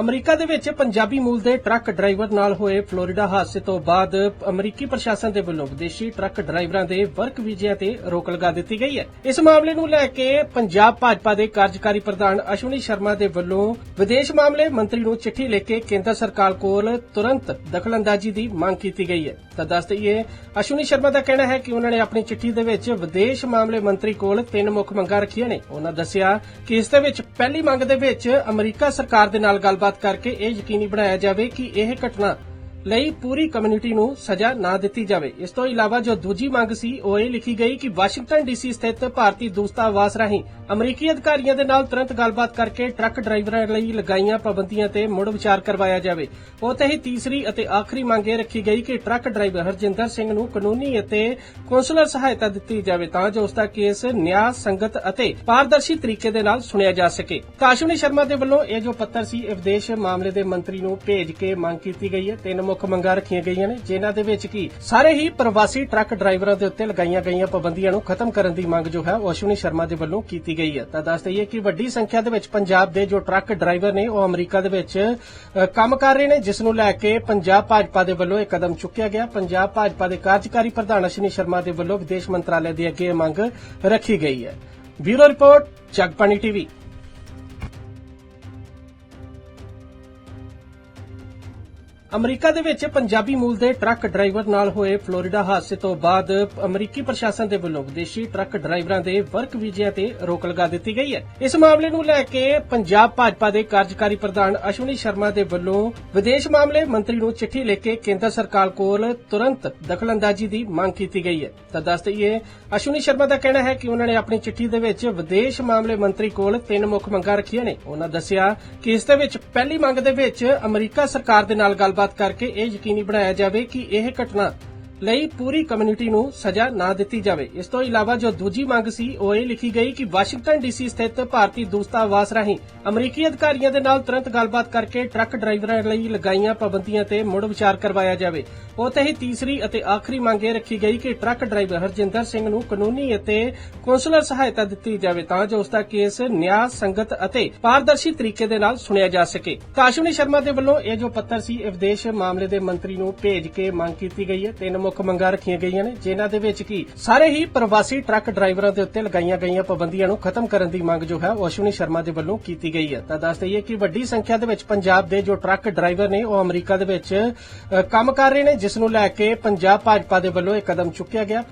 America ਦੇ ਵਿੱਚ ਪੰਜਾਬੀ ਮੂਲ ਦੇ ਟਰੱਕ ਡਰਾਈਵਰ ਨਾਲ ਹੋਏ ਫਲੋਰੀਡਾ ਹਾਦਸੇ ਤੋਂ ਬਾਅਦ ਅਮਰੀਕੀ ਪ੍ਰਸ਼ਾਸਨ ਦੇ ਵੱਲੋਂ ਵਿਦੇਸ਼ੀ ਟਰੱਕ ਡਰਾਈਵਰਾਂ ਦੇ ਵਰਕ ਵੀਜ਼ਿਆਂ ਤੇ ਰੋਕ ਲਗਾ ਦਿੱਤੀ ਗਈ ਹੈ। ਇਸ ਮਾਮਲੇ ਨੂੰ ਲੈ ਕੇ ਪੰਜਾਬ ਭਾਜਪਾ ਦੇ ਕਾਰਜਕਾਰੀ ਪ੍ਰਧਾਨ ਅਸ਼ਵਨੀ ਸ਼ਰਮਾ ਦੇ ਵੱਲੋਂ ਵਿਦੇਸ਼ ਮਾਮਲੇ ਮੰਤਰੀ ਨੂੰ ਚਿੱਠੀ ਲਿਖ ਕੇ ਕੇਂਦਰ ਸਰਕਾਰ ਕੋਲ ਤੁਰੰਤ ਦਖਲਅੰਦਾਜ਼ੀ ਦੀ ਮੰਗ ਕੀਤੀ ਗਈ ਹੈ। ਤਾਂ ਦੱਸ ਦਈਏ, ਅਸ਼ਵਨੀ ਸ਼ਰਮਾ ਦਾ ਕਹਿਣਾ ਹੈ ਕਿ ਉਹਨਾਂ ਨੇ ਆਪਣੀ ਚਿੱਠੀ ਦੇ ਵਿੱਚ ਵਿਦੇਸ਼ ਮਾਮਲੇ ਮੰਤਰੀ ਕੋਲ ਤਿੰਨ ਮੁੱਖ ਮੰਗਾਂ ਰੱਖੀਆਂ ਨੇ। ਉਹਨਾਂ ਦੱਸਿਆ ਕਿ ਇਸ ਦੇ ਵਿੱਚ ਪਹਿਲੀ ਮੰਗ ਦੇ ਵਿੱਚ ਅਮਰੀਕਾ ਸਰਕਾਰ ਦੇ ਨਾਲ ਗੱਲ ਗੱਲਬਾਤ ਕਰਕੇ ਇਹ ਯਕੀਨੀ ਬਣਾਇਆ ਜਾਵੇ ਕਿ ਇਹ ਘਟਨਾ ਲਈ ਪੂਰੀ ਕਮਿਊਨਿਟੀ ਨੂੰ ਸਜ਼ਾ ਨਾ ਦਿੱਤੀ ਜਾਵੇ। ਇਸ ਤੋਂ ਇਲਾਵਾ ਜੋ ਦੂਜੀ ਮੰਗ ਸੀ, ਉਹ ਇਹ ਲਿਖੀ ਗਈ ਕਿ ਵਾਸ਼ਿੰਗਟਨ ਡੀਸੀ ਸਥਿਤ ਭਾਰਤੀ ਦੂਤਾਵਾਸ ਰਾਹੀਂ ਅਮਰੀਕੀ ਅਧਿਕਾਰੀਆਂ ਦੇ ਨਾਲ ਤੁਰੰਤ ਗੱਲਬਾਤ ਕਰਕੇ ਟਰੱਕ ਡਰਾਈਵਰਾਂ ਲਈ ਲਗਾਈਆਂ ਪਾਬੰਦੀਆਂ ਤੇ ਮੁੜ ਵਿਚਾਰ ਕਰਵਾਇਆ ਜਾਵੇ। ਉੱਥੇ ਹੀ ਤੀਸਰੀ ਅਤੇ ਆਖਰੀ ਮੰਗ ਇਹ ਰੱਖੀ ਗਈ ਕਿ ਟਰੱਕ ਡਰਾਈਵਰ ਹਰਜਿੰਦਰ ਸਿੰਘ ਨੂੰ ਕਾਨੂੰਨੀ ਅਤੇ ਕੌਂਸਲਰ ਸਹਾਇਤਾ ਦਿੱਤੀ ਜਾਵੇ ਤਾਂ ਜੋ ਉਸ ਦਾ ਕੇਸ ਨਿਆਂ, ਸੰਗਤ ਅਤੇ ਪਾਰਦਰਸ਼ੀ ਤਰੀਕੇ ਦੇ ਨਾਲ ਸੁਣਿਆ ਜਾ ਸਕੇ। ਕਾਸ਼ਵਨੀ ਸ਼ਰਮਾ ਦੇ ਵੱਲੋਂ ਇਹ ਜੋ ਪੱਤਰ ਸੀ, ਇਹ ਵਿਦੇਸ਼ ਮਾਮਲੇ ਦੇ ਮੰਤਰੀ ਨੂੰ ਭੇਜ ਕੇ ਮੰਗ ਕੀਤੀ ਗਈ ਹੈ। ਤਿੰਨ ਮੁੱਖ ਮੰਗਾਂ ਰੱਖੀਆਂ ਗਈਆਂ ਨੇ, ਜਿਨ੍ਹਾਂ ਦੇ ਵਿੱਚ ਕੀ ਸਾਰੇ ਹੀ ਪ੍ਰਵਾਸੀ ਟਰੱਕ ਡਰਾਈਵਰਾਂ ਦੇ ਉੱਤੇ ਲਗਾਈਆਂ ਗਈਆਂ ਪਾਬੰਦੀਆਂ ਨੂੰ ਖਤਮ ਕਰਨ ਦੀ ਮੰਗ ਜੋ ਹੈ, ਉਹ ਅਸ਼ਵਨੀ ਸ਼ਰਮਾ ਦੇ ਵੱਲੋਂ ਕੀਤੀ ਗਈ ਹੈ। ਤਾਂ ਦੱਸ ਦਈਏ ਕਿ ਵੱਡੀ ਸੰਖਿਆ ਦੇ ਵਿੱਚ ਪੰਜਾਬ ਦੇ ਜੋ ਟਰੱਕ ਡਰਾਈਵਰ ਨੇ, ਉਹ ਅਮਰੀਕਾ ਦੇ ਵਿੱਚ ਕੰਮ ਕਰ ਰਹੇ ਨੇ, ਜਿਸ ਨੂੰ ਲੈ ਕੇ ਪੰਜਾਬ ਭਾਜਪਾ ਦੇ ਵੱਲੋਂ ਇਹ ਕਦਮ ਚੁੱਕਿਆ ਗਿਆ। ਪੰਜਾਬ ਭਾਜਪਾ ਦੇ ਕਾਰਜਕਾਰੀ ਪ੍ਰਧਾਨ ਅਸ਼ਵਨੀ ਸ਼ਰਮਾ ਦੇ ਵੱਲੋਂ ਵਿਦੇਸ਼ ਮੰਤਰਾਲੇ ਦੇ ਅੱਗੇ ਇਹ ਮੰਗ ਰੱਖੀ ਗਈ ਹੈ। Bureau report Jagbani TV. America ਦੇ ਵਿੱਚ ਪੰਜਾਬੀ ਮੂਲ ਦੇ ਟਰੱਕ ਡਰਾਈਵਰ ਨਾਲ ਹੋਏ ਫਲੋਰੀਡਾ ਹਾਦਸੇ ਤੋਂ ਬਾਅਦ ਅਮਰੀਕੀ ਪ੍ਰਸ਼ਾਸਨ ਦੇ ਵੱਲੋਂ ਵਿਦੇਸ਼ੀ ਟਰੱਕ ਡਰਾਈਵਰਾਂ ਦੇ ਵਰਕ ਵੀਜ਼ਿਆਂ ਤੇ ਰੋਕ ਲਗਾ ਦਿੱਤੀ ਗਈ ਹੈ। ਇਸ ਮਾਮਲੇ ਨੂੰ ਲੈ ਕੇ ਪੰਜਾਬ ਭਾਜਪਾ ਦੇ ਕਾਰਜਕਾਰੀ ਪ੍ਰਧਾਨ ਅਸ਼ਵਨੀ ਸ਼ਰਮਾ ਦੇ ਵੱਲੋਂ ਵਿਦੇਸ਼ ਮਾਮਲੇ ਮੰਤਰੀ ਨੂੰ ਚਿੱਠੀ ਲਿਖ ਕੇ ਕੇਂਦਰ ਸਰਕਾਰ ਕੋਲ ਤੁਰੰਤ ਦਖਲਅੰਦਾਜ਼ੀ ਦੀ ਮੰਗ ਕੀਤੀ ਗਈ ਹੈ। ਤਾਂ ਦੱਸ ਦਈਏ, ਅਸ਼ਵਨੀ ਸ਼ਰਮਾ ਦਾ ਕਹਿਣਾ ਹੈ ਕਿ ਉਹਨਾਂ ਨੇ ਆਪਣੀ ਚਿੱਠੀ ਦੇ ਵਿੱਚ ਵਿਦੇਸ਼ ਮਾਮਲੇ ਮੰਤਰੀ ਕੋਲ ਤਿੰਨ ਮੁੱਖ ਮੰਗਾਂ ਰੱਖੀਆਂ ਨੇ। ਉਹਨਾਂ ਦੱਸਿਆ ਕਿ ਇਸ ਦੇ ਵਿੱਚ ਪਹਿਲੀ ਮੰਗ ਦੇ ਵਿੱਚ ਅਮਰੀਕਾ ਸਰਕਾਰ ਦੇ ਨਾਲ ਗੱਲਬਾਤ ਕਰਕੇ ਇਹ ਯਕੀਨੀ ਬਣਾਇਆ ਜਾਵੇ ਕਿ ਇਹ ਘਟਨਾ ਲਈ ਪੂਰੀ ਕਮਿਊਨਿਟੀ ਨੂੰ ਸਜ਼ਾ ਨਾ ਦਿੱਤੀ ਜਾਵੇ। ਇਸ ਤੋਂ ਇਲਾਵਾ ਜੋ ਦੂਜੀ ਮੰਗ ਸੀ, ਉਹ ਇਹ ਲਿਖੀ ਗਈ ਕਿ ਵਾਸ਼ਿੰਗਟਨ ਡੀਸੀ ਸਥਿਤ ਭਾਰਤੀ ਦੂਤਾਵਾਸ ਰਾਹੀਂ ਅਮਰੀਕੀ ਅਧਿਕਾਰੀਆਂ ਦੇ ਨਾਲ ਤੁਰੰਤ ਗੱਲਬਾਤ ਕਰਕੇ ਟਰੱਕ ਡਰਾਈਵਰਾਂ ਲਈ ਲਗਾਈਆਂ ਪਾਬੰਦੀਆਂ ਤੇ ਮੁੜ ਵਿਚਾਰ ਕਰਵਾਇਆ ਜਾਵੇ। ਉੱਥੇ ਹੀ ਤੀਸਰੀ ਅਤੇ ਆਖਰੀ ਮੰਗ ਇਹ ਰੱਖੀ ਗਈ ਕਿ ਟਰੱਕ ਡਰਾਈਵਰ ਹਰਜਿੰਦਰ ਸਿੰਘ ਨੂੰ ਕਾਨੂੰਨੀ ਅਤੇ ਕੌਂਸਲਰ ਸਹਾਇਤਾ ਦਿੱਤੀ ਜਾਵੇ ਤਾਂ ਜੋ ਉਸ ਦਾ ਕੇਸ ਨਿਆਂ, ਸੰਗਤ ਅਤੇ ਪਾਰਦਰਸ਼ੀ ਤਰੀਕੇ ਦੇ ਨਾਲ ਸੁਣਿਆ ਜਾ ਸਕੇ। ਕਾਸ਼ਵਨੀ ਸ਼ਰਮਾ ਦੇ ਵੱਲੋਂ ਇਹ ਜੋ ਪੱਤਰ ਸੀ, ਇਹ ਵਿਦੇਸ਼ ਮਾਮਲੇ ਦੇ ਮੰਤਰੀ ਨੂੰ ਭੇਜ ਕੇ ਮੰਗ ਕੀਤੀ ਗਈ ਹੈ। ਤਿੰਨ ਮੁੱਖ ਮੰਗਾਂ ਰੱਖੀਆਂ ਗਈਆਂ ਨੇ, ਜਿਨ੍ਹਾਂ ਦੇ ਵਿੱਚ ਕੀ ਸਾਰੇ ਹੀ ਪ੍ਰਵਾਸੀ ਟਰੱਕ ਡਰਾਈਵਰਾਂ ਦੇ ਉੱਤੇ ਲਗਾਈਆਂ ਗਈਆਂ ਪਾਬੰਦੀਆਂ ਨੂੰ ਖਤਮ ਕਰਨ ਦੀ ਮੰਗ ਜੋ ਹੈ, ਉਹ ਅਸ਼ਵਨੀ ਸ਼ਰਮਾ ਦੇ ਵੱਲੋਂ ਕੀਤੀ ਗਈ ਹੈ। ਤਾਂ ਦੱਸ ਦਈਏ ਕਿ ਵੱਡੀ ਸੰਖਿਆ ਦੇ ਵਿੱਚ ਪੰਜਾਬ ਦੇ ਜੋ ਟਰੱਕ ਡਰਾਈਵਰ ਨੇ, ਉਹ ਅਮਰੀਕਾ ਦੇ ਵਿੱਚ ਕੰਮ ਕਰ ਰਹੇ ਨੇ, ਜਿਸ ਨੂੰ ਲੈ ਕੇ ਪੰਜਾਬ ਭਾਜਪਾ ਦੇ ਵੱਲੋਂ ਇਹ ਕਦਮ ਚੁੱਕਿਆ ਗਿਆ।